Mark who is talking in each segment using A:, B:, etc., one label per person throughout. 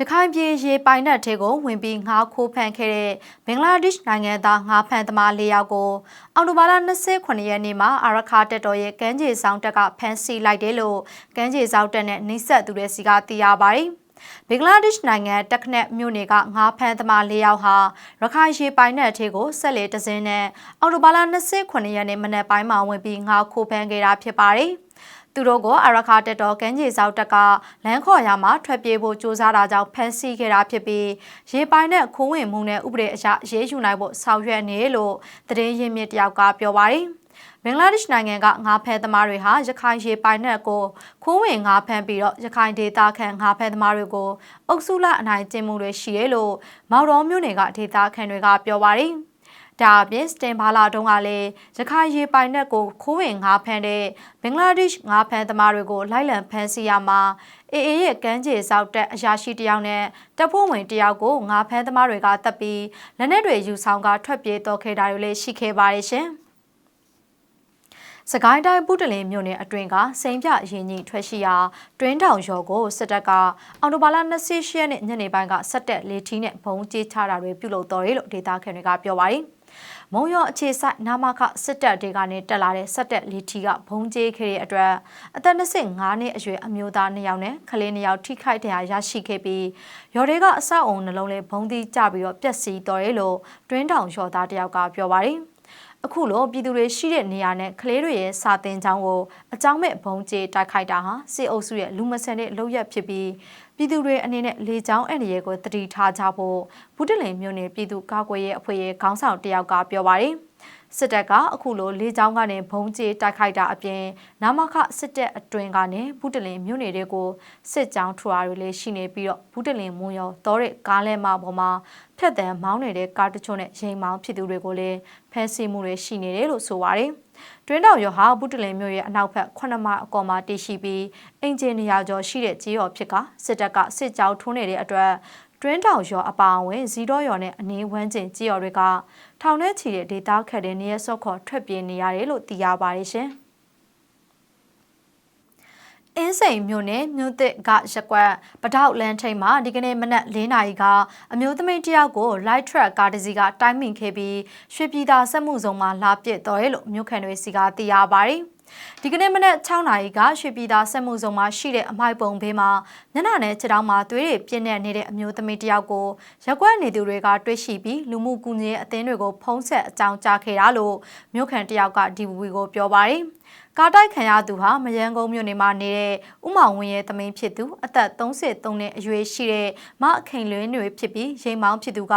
A: ရခိုင်ပြည်ရေပိုင်နက်ထဲကိုဝင်ပြီးငါးခိုးဖမ်းခဲ့တဲ့ဘင်္ဂလားဒေ့ရှ်နိုင်ငံသားငါးဖမ်းသမား၄ယောက်ကိုအော်တိုဘာလ29ရက်နေ့မှာအာရခါတက်တော်ရဲ့ကမ်းခြေဆောင်တက်ကဖမ်းဆီးလိုက်တယ်လို့ကမ်းခြေဆောင်တက်နဲ့နှိဆက်သူတွေစီကသိရပါတယ်။ဘင်္ဂလားဒေ့ရှ်နိုင်ငံတက်ခနက်မြို့နယ်ကငါးဖမ်းသမား၄ယောက်ဟာရခိုင်ရေပိုင်နက်ထဲကိုဆက်လေတစင်းနဲ့အော်တိုဘာလ29ရက်နေ့မနက်ပိုင်းမှာဝင်ပြီးငါးခိုးဖမ်းခဲ့တာဖြစ်ပါတယ်။ သူတို့ကိုအရခါတက်တော်ကမ်းခြေဆောက်တက်ကလမ်းခေါ်ရမှာထွက်ပြေးဖို့ကြိုးစားတာကြောင့်ဖမ်းဆီးခဲ့တာဖြစ်ပြီးရေပိုင်နဲ့ခိုးဝင်မှုနဲ့ဥပဒေအရရေးယူနိုင်ဖို့ဆောင်ရွက်နေလို့သတင်းရင်းမြစ်တယောက်ကပြောပါတယ်ဘင်္ဂလားဒေ့ရှ်နိုင်ငံကငါးဖမ်းသမားတွေဟာရခိုင်ရေပိုင်နက်ကိုခိုးဝင်ငါးဖမ်းပြီးတော့ရခိုင်ဒေသခံငါးဖမ်းသမားတွေကိုအုပ်စုလအနိုင်ကျင့်မှုတွေရှိတယ်လို့မော်တော်မြို့နယ်ကဒေသခံတွေကပြောပါတယ်။ ဒါအပြင်စတင်ဘာလာတုန်းကလည်းရခိုင်ရေပိုင်နက်ကိုခိုးဝင်ငါးဖမ်းတဲ့ဘင်္ဂလားဒေ့ရှ်ငါးဖမ်းသမားတွေကိုလိုက်လံဖမ်းဆီးရမှာအေအေရဲ့ကမ်းခြေဆောက်တက်အရာရှိတယောက်နဲ့တပ်ဖွဲ့ဝင်တယောက်ကိုငါးဖမ်းသမားတွေကတပ်ပြီးလက်နက်တွေယူဆောင်ကထွက်ပြေးတော့ခဲ့တာတွေလည်းရှိခဲ့ပါတယ်ရှင်စကိုင်းတိုင်းပုတလင်မြို့နယ်အတွင်းကစိန်ပြရင်ကြီးထွက်ရှိရာတွင်းတောင်ရော်ကိုစစ်တပ်ကအော်တိုဘာလ28ရက်နေ့ညနေပိုင်းကစက်တက်လေထီးနဲ့ဘုံကြေးချတာတွေပြုလုပ်တော်တယ်လို့ဒေသခံတွေကပြောပါတယ်။ မုံရောအခြေဆိုင်နာမခစစ်တပ်တွေကနေတက်လာတဲ့စစ်တပ်လီထီကဘုံကျဲခဲ့တဲ့အတွက်အသက်25နှစ်အရွယ်အမျိုးသား2ယောက်နဲ့ကလေး2ယောက်ထိခိုက်ဒဏ်ရာရရှိခဲ့ပြီးရော်တွေကအဆောက်အုံနှလုံးလေးဘုံသီးကျပြီးတော့ပျက်စီးတော်တယ်လို့တွင်းတောင်ရော်သားတယောက်ကပြောပါတယ်အခုလိုပြည်သူတွေရှိတဲ့နေရာနဲ့ကလေးတွေရဲ့စာတင်ကြောင်းကိုအကြောင်းမဲ့ဘုံကျေတိုက်ခိုက်တာဟာစစ်အုပ်စုရဲ့လူမဆန်တဲ့လုပ်ရက်ဖြစ်ပြီး ပြည်သူတွေအနေနဲ့လေကြောင်းအန္တရာယ်ကိုတတိထားကြဖို့ဘူးတလင်မြို့နယ်ပြည်သူ့ကာကွယ်ရေးအဖွဲ့ရဲ့ခေါင်းဆောင်တယောက်ကပြောပါတယ် စစ်တပ်ကအခုလိုလေကြောင်းကနေဘုံကျေတိုက်ခိုက်တာအပြင်နာမခစစ်တပ်အတွင်းကနေဘူးတလင်မြို့နယ်တွေကိုစစ်ကြောင်းထွာတွေလည်းရှိနေပြီးတော့ဘူးတလင်မွန်ရောတောတဲ့ကားလဲမပေါ်မှာဖက်တံမောင်းနေတဲ့ကားတချို့နဲ့ရိမ်မောင်းဖြစ်သူတွေကိုလည်းဖမ်းဆီးမှုတွေရှိနေတယ်လို့ဆိုပါတယ်။တွင်းတောင်ရွာဟာဘူးတလင်မြို့ရဲ့အနောက်ဘက်9မိုင်အကောမှာတည်ရှိပြီးအင်ဂျင်နီယာကျော်ရှိတဲ့ကြေးရော်ဖြစ်ကစစ်တပ်ကစစ်ကြောင်းထိုးနေတဲ့အတွက် တွင်းတောင်ရော်အပါအဝင်ဇီတော့ရော်နဲ့အနည်းဝန်းကျင်ကြေးရော်တွေကထောင်ထဲချီတဲ့ဒေသခတ်တဲ့နေရဆော့ခေါ်ထွက်ပြေးနေရတယ်လို့သိရပါတယ်ရှင်။အင်းစိန်မြို့နယ်မြို့သစ်ကရက်ကွက်ပတောက်လန်းထိန်မှာဒီကနေ့မနက်၄နာရီကအမျိုးသမီးတယောက်ကို light truck ကားတစ်စီးကတိုင်းမင်ခဲ့ပြီးရွှေပြည်သာစက်မှုစုံမှာလာပစ်တော်တယ်လို့မြို့ခံတွေစီကသိရပါတယ်။ ဒီကနေ့မနက်6နာရီကရွှေပြည်သာစက်မှုစုံမှာရှိတဲ့အမိုက်ပုံဘေးမှာညနာနဲ့ခြေထောက်မှာသွေးတွေပြင်းနေနေတဲ့အမျိုးသမီးတယောက်ကိုရက်ွက်နေသူတွေကတွေ့ရှိပြီးလူမှုကူညီရေးအသင်းတွေကိုဖုံးဆက်အကြောင်းကြားခဲ့တာလို့မြို့ခံတယောက်က DVB ကိုပြောပါတယ်။ ကားတိုက်ခံရသူဟာမယန်းကုန်းမြို့နယ်မှာနေတဲ့ဥမောင်ဝင်းရဲ့သမီးဖြစ်သူအသက်33နှစ်အရွယ်ရှိတဲ့မအခိန်လွင်းတွေဖြစ်ပြီးရိမ်မောင်းဖြစ်သူက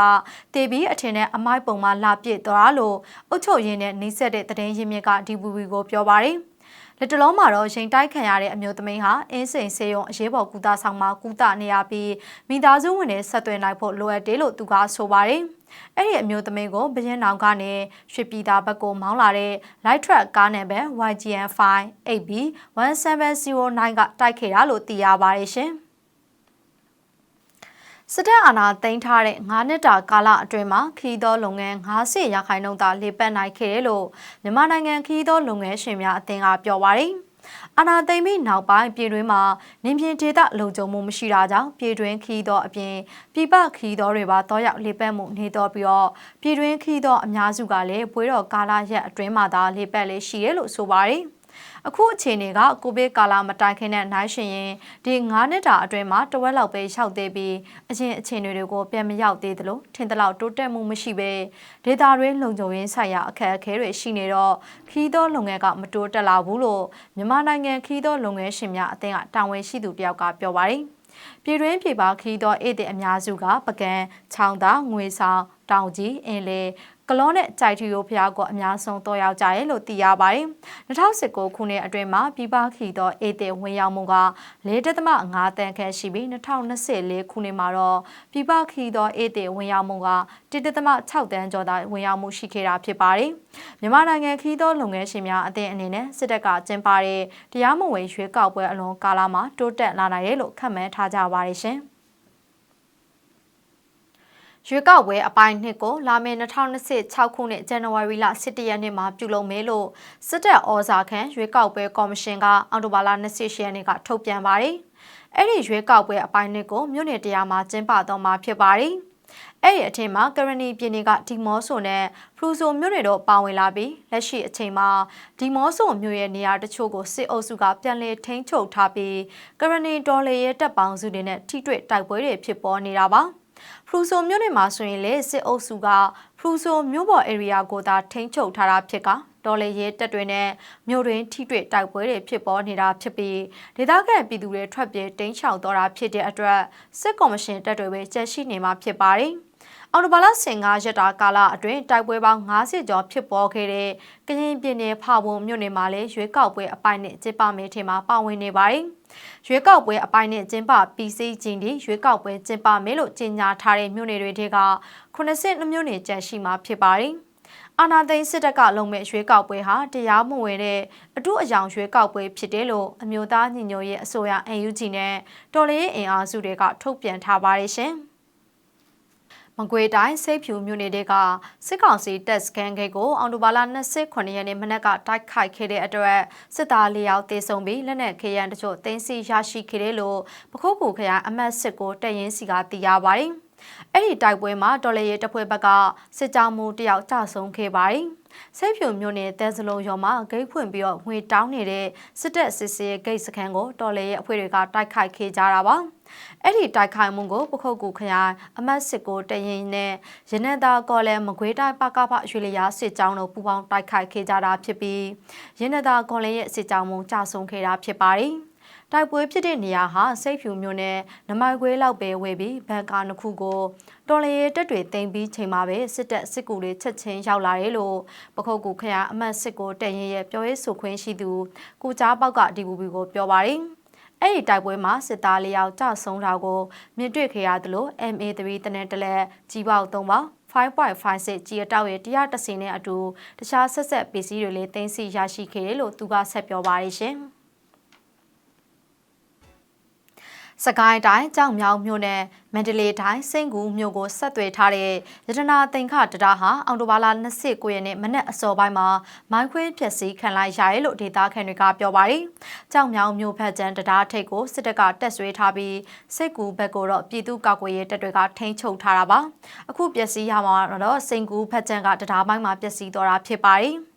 A: တေဘီအထင်နဲ့အမိုက်ပုံမှာလာပစ်သွားလို့အုတ်ချုပ်ရင်းနဲ့နှိစက်တဲ့တရင်ရင်းမြစ်ကဒီဘူဘီကိုပြောပါတယ် လက်တလုံးမှာတော့ရင်တိုက်ခံရတဲ့အမျိုးသမီးဟာအင်းစိန်ဆေးရုံအရေးပေါ်ကုသဆောင်မှာကုသနေရပြီးမိသားစုဝင်တွေဆက်သွယ်နိုင်ဖို့လိုအပ်တယ်လို့သူကဆိုပါတယ်။အဲ့ဒီအမျိုးသမီးကိုဘရင်နောင်ကနေရွှေပြည်သာဘက်ကိုမောင်းလာတဲ့ light truck ကားနံပါတ် YGN5 8B 1709ကတိုက်ခဲ့တာလို့သိရပါတယ်ရှင်။ စစ်တပ်အာဏာသိမ်းထားတဲ့9နှစ်တာကာလအတွင်းမှာခီးသောလုပ်ငန်း90ရာခိုင်နှုန်းသာလေပတ်နိုင်ခဲ့တယ်လို့မြန်မာနိုင်ငံခီးသောလုပ်ငန်းရှင်များအသင်းကပြောပါရယ်။အာနာသိမ့်ပြီးနောက်ပိုင်းပြည်တွင်းမှာနင်းပြင်းဒေသလုံခြုံမှုမရှိတာကြောင့်ပြည်တွင်းခီးသောအပြင်ပြပခီးသောတွေပါတော့ရောက်လေပတ်မှုနေတော့ပြီးတော့ပြည်တွင်းခီးသောအများစုကလည်းပွဲတော်ကာလရက်အတွင်းမှာသာလေပတ်လေးရှိတယ်လို့ဆိုပါတယ်။ အခုအခြေအနေကကိုဗစ်ကာလမတိုင်ခင်တဲ့နိုင်ရှင်ရင်ဒီ9နှစ်တာအတွင်းမှာတဝက်လောက်ပဲရောက်သေးပြီးအချင်းအခြေအနေတွေကိုပြန်မရောက်သေးသလိုထင်သလောက်တိုးတက်မှုမရှိပဲဒေတာတွင်းလုံခြုံရေးဆိုင်ရာအခက်အခဲတွေရှိနေတော့ခီးသောလုပ်ငန်းကမတိုးတက်လာဘူးလို့မြန်မာနိုင်ငံခီးသောလုပ်ငန်းရှင်များအသင်းကတာဝန်ရှိသူတယောက်ကပြောပါတယ်ပြည်တွင်းပြည်ပခီးသောဧည့်သည်အများစုကပကံ၊ချောင်းသာ၊ငွေဆောင်၊ တောင်ကြီး၊အင်းလေကလောနဲ့ကြိုက်ထီရိုဖျားကိုအများဆုံးတော့ရောက်ကြရဲလို့သိရပါတယ်။2019ခုနှစ်အတွင်းမှာပြည်ပခီသောအေတေဝင်ရောက်မှုက4.5တန်ခန့်ရှိပြီး2024ခုနှစ်မှာတော့ပြည်ပခီသောအေတေဝင်ရောက်မှုက1.6တန်ကျော်သာဝင်ရောက်မှုရှိခဲ့တာဖြစ်ပါတယ်။မြန်မာနိုင်ငံခီသောလုပ်ငန်းရှင်များအသင်းအနေနဲ့စစ်တပ်ကကျင်းပတဲ့တရားမဝင်ရွေးကောက်ပွဲအလွန်ကာလမှာတိုးတက်လာနိုင်တယ်လို့ခန့်မှန်းထားကြပါတယ်ရှင်။ ရွေးကောက်ပွဲအပိုင်းနှစ်ကိုလာမယ့်2026ခုနှစ်ဇန်နဝါရီလ17ရက်နေ့မှာပြုလုပ်မယ်လို့စစ်တပ်ဩဇာခံရွေးကောက်ပွဲကော်မရှင်ကအောက်တိုဘာလ28ရက်နေ့ကထုတ်ပြန်ပါတယ်။အဲ့ဒီရွေးကောက်ပွဲအပိုင်းနှစ်ကိုမြို့နယ်တရားမှာကျင်းပတော့မှာဖြစ်ပါတယ်။အဲ့ဒီအထင်မှာကရဏီပြည်နယ်ကဒီမော့ဆိုနဲ့ဖရူဆိုမြို့နယ်တို့ပါဝင်လာပြီးလက်ရှိအချိန်မှာဒီမော့ဆိုမြို့ရဲ့နေရာတချို့ကိုစစ်အုပ်စုကပြန်လည်ထိန်းချုပ်ထားပြီးကရဏီဒေါ်လေရဲ့တပ်ပေါင်းစုတွေနဲ့ထိတွေ့တိုက်ပွဲတွေဖြစ်ပေါ်နေတာပါ။ ဖရူဆိုမြို့နယ်မှာဆိုရင်လေစစ်အုပ်စုကဖရူဆိုမြို့ပေါ် area ကိုသာထိန်းချုပ်ထားတာဖြစ်ကတော်လေရဲတပ်တွေနဲ့မြို့တွင်ထိတွေ့တိုက်ပွဲတွေဖြစ်ပေါ်နေတာဖြစ်ပြီးဒေသခံပြည်သူတွေထွက်ပြေးတိမ်းရှောင်တော့တာဖြစ်တဲ့အတွက်စစ်ကော်မရှင်တပ်တွေပဲကြက်ရှိနေမှာဖြစ်ပါတယ်။ အော်တိုဘာလ15ရက်တာကာလအတွင်းတိုက်ပွဲပေါင်း90ကျော်ဖြစ်ပေါ်ခဲ့တဲ့ကရင်ပြည်နယ်ဖာပုံမြို့နယ်မှာလည်းရွေးကောက်ပွဲအပိုင်းနဲ့ကျင်းပမယ်ထင်မှာပါဝင်နေပါတယ်။ရွေးကောက်ပွဲအပိုင်းနဲ့ကျင်းပပြီးစီးခြင်းဒီရွေးကောက်ပွဲကျင်းပမယ်လို့ကြေညာထားတဲ့မြို့နယ်တွေထဲက82မြို့နယ်ကျန်ရှိမှာဖြစ်ပါတယ်။အာနာသိန်းစစ်တပ်ကလုံမဲ့ရွေးကောက်ပွဲဟာတရားမဝင်တဲ့အတုအယောင်ရွေးကောက်ပွဲဖြစ်တယ်လို့အမျိုးသားညီညွတ်ရေးအစိုးရ NUG နဲ့တော်လေးအင်အားစုတွေကထုတ်ပြန်ထားပါတယ်ရှင်။ မကွေတိုင်းစိတ်ဖြူမြို့နယ်တဲကစစ်ကောင်စီတပ်စခန်းဂိတ်ကိုအောင်တိုဘာလ29ရက်နေ့မနက်ကတိုက်ခိုက်ခဲ့တဲ့အတွက်စစ်သား၄ယောက်တေဆုံးပြီးလက်နက်ခဲယမ်းတချို့တင်းစီရရှိခဲ့တယ်လို့ပခုတ်ကူခရိုင်အမတ်စစ်ကိုတပ်ရင်းစီကသိရပါတယ်။ အဲ့ဒီတိုက်ပွဲမှာတော်လေရဲတပ်ဖွဲ့ဘက်ကစစ်ကြောမှုတယောက်ကြဆုံးခဲ့ပါတယ်။စိတ်ဖြူမြို့နယ်တဲစလုံးရွာမှာဂိတ်ဖွင့်ပြီးတော့ငွေတောင်းနေတဲ့စစ်တပ်စစ်စေးဂိတ်စခန်းကိုတော်လေရဲအဖွဲ့တွေကတိုက်ခိုက်ခဲ့ကြတာပါ။အဲ့ဒီတိုက်ခိုက်မှုကိုပခုတ်ကူခရိုင်အမတ်စစ်ကိုတရင်နဲ့ရနန္တာကော်လဲမကွေးတိုင်းပကဖရွှေလျားစစ်ကြောင်းတို့ပူးပေါင်းတိုက်ခိုက်ခဲ့ကြတာဖြစ်ပြီးရနန္တာကော်လဲရဲ့စစ်ကြောင်းမှုကြဆုံခဲ့တာဖြစ်ပါတယ် တိုက်ပွဲဖြစ်တဲ့နေရာဟာစိတ်ဖြူမျိုးနဲ့နမိုက်ခွေးလောက်ပဲဝေပြီးဘန်ကာနှစ်ခုကိုတော်လရေတက်တွေတင်ပြီးချိန်မှာပဲစစ်တပ်စစ်ကူတွေချက်ချင်းရောက်လာတယ်လို့ပခုတ်ကူခရအမတ်စစ်ကိုတရင်ရဲ့ပြောရေးဆိုခွင့်ရှိသူကိုကြားပေါက်ကဒီဘူဘီကိုပြောပါတယ်။အဲ့ဒီတိုက်ပွဲမှာစစ်သားလေးယောက်ကြဆုံးတာကိုမြင်တွေ့ခဲ့ရသလို MA3 တနက်တလက်ကြီးပေါက်3ပေါက်5.56ကြီးအတောက်ရဲ့တရားတစင်နဲ့အတူတခြားဆက်ဆက်ပစ္စည်းတွေလည်းတင်စီရရှိခဲ့တယ်လို့သူကဆက်ပြောပါရရှင်။ စကိုင်းတိုင်းကြောင်မြောင်မြို့နယ်မန္တလေးတိုင်းစိန်ကူမြို့ကိုဆက်သွယ်ထားတဲ့ရတနာသင်္ခတရာဟာအော်တိုဘာလ29ရက်နေ့မနက်အစောပိုင်းမှာမိုင်းခွင်းဖြစ်စီခံလိုက်ရရဲလို့ဒေသခံတွေကပြောပါတယ်။ကြောင်မြောင်မြို့ဖက်ကျန်းတရာထိပ်ကိုစစ်တပ်ကတက်ဆွဲထားပြီးစိတ်ကူဘက်ကိုတော့ပြည်သူ့ကာကွယ်ရေးတပ်တွေကထိန်းချုပ်ထားတာပါ။အခုပျက်စီးရမှာတော့စိန်ကူဖက်ကျန်းကတရာပိုင်းမှာပျက်စီးသွားတာဖြစ်ပါတယ်။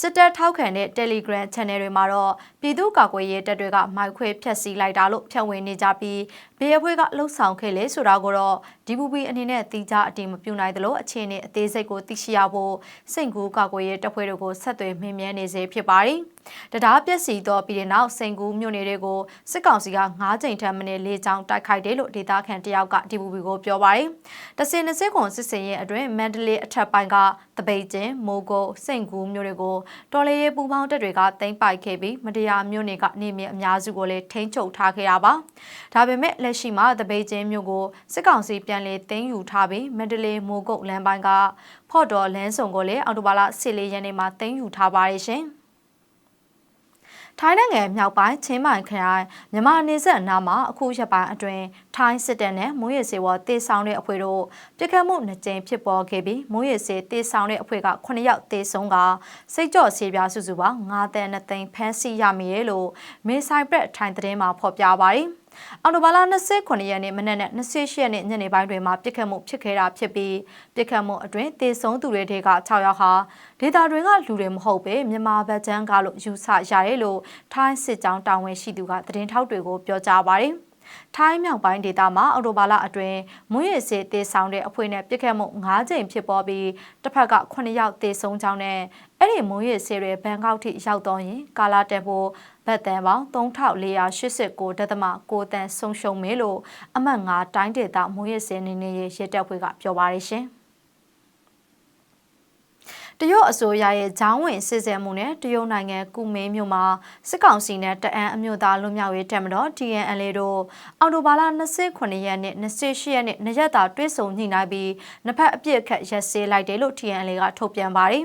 A: စစ်တပ်ထောက်ခံတဲ့ Telegram Channel တွေမှာတော့ပြည်သူ့ကာကွယ်ရေးတပ်တွေကမိုက်ခွဲဖျက်ဆီးလိုက်တာလို့ဖြန့်ဝေနေကြပြီး ဘေးအဖွဲ့ကလှုပ်ဆောင်ခဲ့လေဆိုတာကိုတော့ DPP အနေနဲ့တိကျအတင်မပြုနိုင်သလိုအခြေအနေအသေးစိတ်ကိုသိရှိရဖို့စိတ်ကူးကာကွယ်ရေးတပ်ဖွဲ့တို့ကိုဆက်သွယ်မင်းမြန်းနေစေဖြစ်ပါတယ်။တရားပျက်စီးသောပြီးတဲ့နောက်စိန်ကူးမြို့နယ်တွေကိုစစ်ကောင်စီက9ကြိမ်ထပ်မံလေးချောင်းတိုက်ခိုက်တယ်လို့ဒေသခံတယောက်က DPP ကိုပြောပါတယ်။တစင်20ခွန်စစ်စင်ရဲ့အတွင်းမန္တလေးအထက်ပိုင်းကတပိတ်ကျင်းမိုးကုတ်စိန်ကူးမြို့တွေကိုတော်လေးရေးပူပေါင်းတပ်တွေကတင်ပိုက်ခဲ့ပြီးမတရားမြို့နယ်ကနေမြေအများစုကိုလည်းထိန်းချုပ်ထားခဲ့တာပါ။ဒါပေမဲ့လက်ရှိမှာတပိတ်ကျင်းမြို့ကိုစစ်ကောင်စီပြန်လည်သိမ်းယူထားပြီးမန္တလေးမိုးကုတ်လမ်းပိုင်းကဖော့တော်လမ်းစုံကိုလည်းအော်တိုဘာလ14ရက်နေ့မှာသိမ်းယူထားပါတယ်ရှင်။ထိုင်းနိုင်ငံမြောက်ပိုင်းချင်းမိုင်ခရိုင်မြန်မာနေဆက်အနားမှာအခုရက်ပိုင်းအတွင်းထိုင်းစစ်တပ်နဲ့မိုးရစေဝတေဆောင်တဲ့အဖွဲ့တို့ပြစ်ခတ်မှုနှစ်ကြိမ်ဖြစ်ပေါ်ခဲ့ပြီးမိုးရစေတေဆောင်တဲ့အဖွဲ့က9ယောက်တေဆုံးကစိတ်ကြော့ဆေးပြားစုစုပေါင်း9တန်း2သိန်းဖမ်းဆီးရမိတယ်လို့မေဆိုင်ဘရက်ထိုင်းသတင်းမှာဖော်ပြပါတယ်။ အော်တိုဘာလ29ရက်နေ့မနက်နဲ့28ရက်နေ့ညနေပိုင်းတွေမှာပြစ်ခတ်မှုဖြစ်ခဲ့တာဖြစ်ပြီးပြစ်ခတ်မှုအတွင်းတေဆုံးသူတွေထဲက6ယောက်ဟာဒေတာတွင်ကလူတွေမဟုတ်ပဲမြန်မာဗတ်ကျန်းကလို့ယူဆရတယ်လို့ထိုင်းစစ်ကြောင်းတာဝန်ရှိသူကသတင်းထောက်တွေကိုပြောကြားပါတယ်။ ထိုင်းမြောက်ပိုင်းဒေသမှာအော်တိုဘာလအတွင်းမွေးရစေတေဆောင်တဲ့အဖွဲ့နဲ့ပြစ်ခတ်မှု9ကြိမ်ဖြစ်ပေါ်ပြီးတစ်ဖက်က9ယောက်တေဆုံးကြောင်းနဲ့အဲ့ဒီမွေးရစေတွေဘန်ကောက်ထိရောက်တော့ရင်ကာလာတက်ဖို့ဗတ်တန်ပေါင်း3489ဒသမ6တန်ဆုံးရှုံးမယ်လို့အမှတ်9တိုင်းဒေသမွေးရစေနေနေရရဲတပ်ဖွဲ့ကပြောပါရရှင်။ တရုတ်အစိုးရရဲ့ဂျောင်းဝင်စစ်ဆေးမှုနဲ့တရုတ်နိုင်ငံကုမင်းမြို့မှာစစ်ကောင်စီနဲ့တအန်းအမျိုးသားလွတ်မြောက်ရေးတပ်မတော် TNL တို့အော်တိုဘာလ29ရက်နေ့28ရက်နေ့နေ့ရက်တာတွဲဆုံညှိနှိုင်းပြီးနှစ်ဖက်အပြစ်အခတ်ရက်စဲလိုက်တယ်လို့ TNL ကထုတ်ပြန်ပါတယ်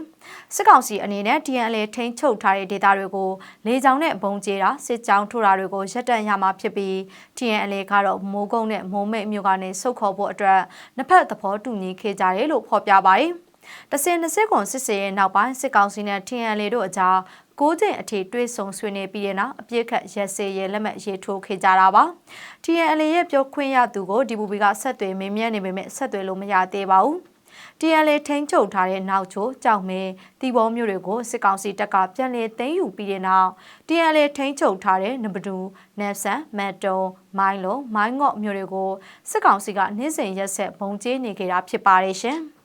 A: စစ်ကောင်စီအနေနဲ့ TNL ထိန်းချုပ်ထားတဲ့ဒေသတွေကိုလေကြောင်းနဲ့ဘုံကျဲတာစစ်ကြောင်းထိုးတာတွေကိုရပ်တန့်ရမှာဖြစ်ပြီး TNL ကတော့မိုးကုန်းနဲ့မိုးမိတ်မြို့ကနေစုတ်ခေါ်ဖို့အတွက်နှစ်ဖက်သဘောတူညီခဲ့ကြတယ်လို့ဖော်ပြပါတယ်။ တစင်20ခွန်စစ်စေးရဲ့နောက်ပိုင်းစစ်ကောင်စီနဲ့ TNL တို့အကြား၉ကျင်းအထိတွဲဆုံဆွေးနွေးပြီးတဲ့နောက်အပြစ်ခတ်ရက်စဲရဲလက်မှတ်ရေးထိုးခဲ့ကြတာပါ TNL ရဲ့ပြောခွင့်ရသူကို DPP ကဆက်သွယ်မင်းမြတ်နေပေမဲ့ဆက်သွယ်လို့မရသေးပါဘူး TNL ထိန်းချုပ်ထားတဲ့နောက်ချိုကြောက်မဲတီဘောမျိုးတွေကိုစစ်ကောင်စီတပ်ကပြန်လည်သိမ်းယူပြီးတဲ့နောက် TNL ထိန်းချုပ်ထားတဲ့နဘဒူနက်ဆန်မတ်တုံမိုင်းလုံးမိုင်းငေါ့မျိုးတွေကိုစစ်ကောင်စီကနေ့စဉ်ရက်ဆက်ဘုံကျင်းနေကြတာဖြစ်ပါတယ်ရှင်။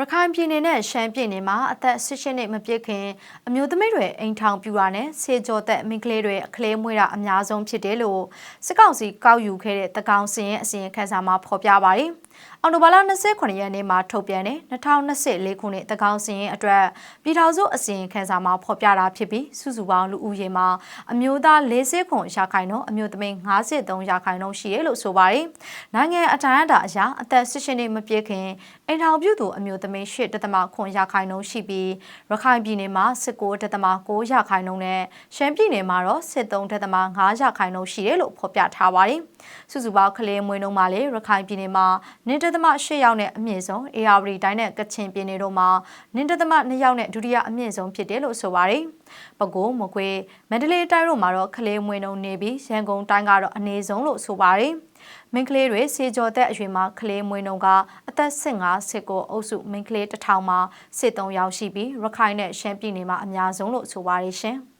A: ရခိုင်ပြည်နယ်နဲ့ရှမ်းပြည်နယ်မှာအသက်18နှစ်မပြည့်ခင် အမျိုးသမီးတွေအိမ်ထောင်ပြူတာနဲ့ဆေကြောသက်မိန်းကလေးတွေအခလေးမွေးတာအများဆုံးဖြစ်တယ်လို့စစ်ကောင်စီကောက်ယူခဲ့တဲ့တကောင်စင်ရဲ့အစီရင်ခံစာမှာဖော်ပြပါတယ်။ အော်တိုဘာလ29ရက်နေ့မှာထုတ်ပြန်တဲ့2024ခုနှစ်တကောင်စင်ရင်အတွက်ပြည်ထောင်စုအစီရင်ခံစာမှာဖော်ပြတာဖြစ်ပြီးစုစုပေါင်းလူဦးရေမှာအမျိုးသား40ခုရာခိုင်နှုန်းအမျိုးသမီး53ရာခိုင်နှုန်းရှိတယ်လို့ဆိုပါတယ်။နိုင်ငံအတိုင်းအတာအရအသက်18နှစ်မပြည့်ခင်အိမ်ထောင်ပြုသူအမျိုးသမီး8တသမခွန်ရာခိုင်နှုန်းရှိပြီးရခိုင်ပြည်နယ်မှာ19တသမ9ရာခိုင်နှုန်းနဲ့ရှမ်းပြည်နယ်မှာတော့73တသမ9ရာခိုင်နှုန်းရှိတယ်လို့ဖော်ပြထားပါတယ်။ စုစုပေါင်းကလေးမွေးနှုန်းမှာလေရခိုင်ပြည်နယ်မှာနေတသမ8ယောက်နဲ့အမြင့်ဆုံး ARD တိုင်းနဲ့ကချင်ပြည်နယ်တို့မှာနင်းတသမ2ယောက်နဲ့ဒုတိယအမြင့်ဆုံးဖြစ်တယ်လို့ဆိုပါတယ်။ပဲခူးမကွေးမန္တလေးတိုင်းတို့မှာတော့ကလေးမွေးနှုန်းနေပြီးရန်ကုန်တိုင်းကတော့အနေဆုံးလို့ဆိုပါတယ်။မင်းကလေးတွေစေကျော်သက်အရွယ်မှာကလေးမွေးနှုန်းကအသက်15 19အုပ်စုမင်းကလေးတစ်ထောင်မှာစစ်3ယောက်ရှိပြီးရခိုင်နဲ့ရှမ်းပြည်နယ်မှာအများဆုံးလို့ဆိုပါတယ်ရှင်။